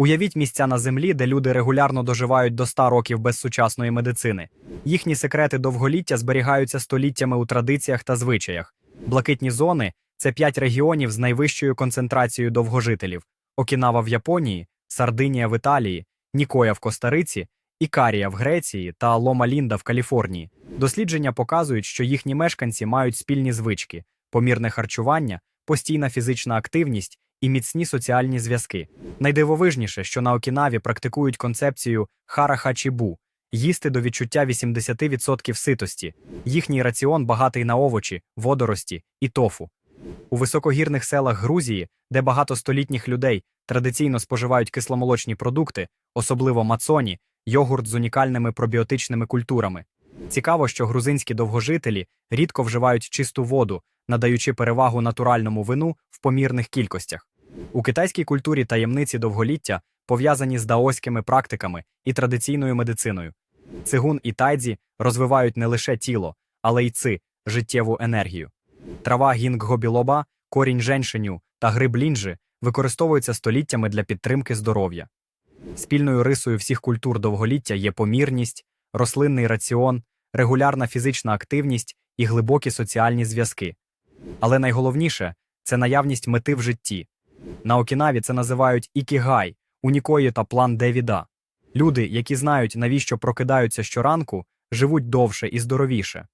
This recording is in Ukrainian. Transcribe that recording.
Уявіть місця на землі, де люди регулярно доживають до 100 років без сучасної медицини. Їхні секрети довголіття зберігаються століттями у традиціях та звичаях. Блакитні зони це п'ять регіонів з найвищою концентрацією довгожителів: Окінава в Японії, Сардинія в Італії, Нікоя в Коста-Риці, Ікарія в Греції та Лома-Лінда в Каліфорнії. Дослідження показують, що їхні мешканці мають спільні звички, помірне харчування, постійна фізична активність і міцні соціальні зв'язки. Найдивовижніше, що на Окінаві практикують концепцію хара-хачібу – їсти до відчуття 80% ситості. Їхній раціон багатий на овочі, водорості і тофу. У високогірних селах Грузії, де багато столітніх людей традиційно споживають кисломолочні продукти, особливо мацоні, йогурт з унікальними пробіотичними культурами. Цікаво, що грузинські довгожителі рідко вживають чисту воду, надаючи перевагу натуральному вину в помірних кількостях. У китайській культурі таємниці довголіття пов'язані з даоськими практиками і традиційною медициною. Цигун і тайдзі розвивають не лише тіло, але й ци життєву енергію. Трава гінгго-білоба, корінь женьшеню та гриб лінжи використовуються століттями для підтримки здоров'я. Спільною рисою всіх культур довголіття є помірність, рослинний раціон, регулярна фізична активність і глибокі соціальні зв'язки. Але найголовніше це наявність мети в житті. На Окінаві це називають ікігай, унікої та план Девіда. Люди, які знають, навіщо прокидаються щоранку, живуть довше і здоровіше.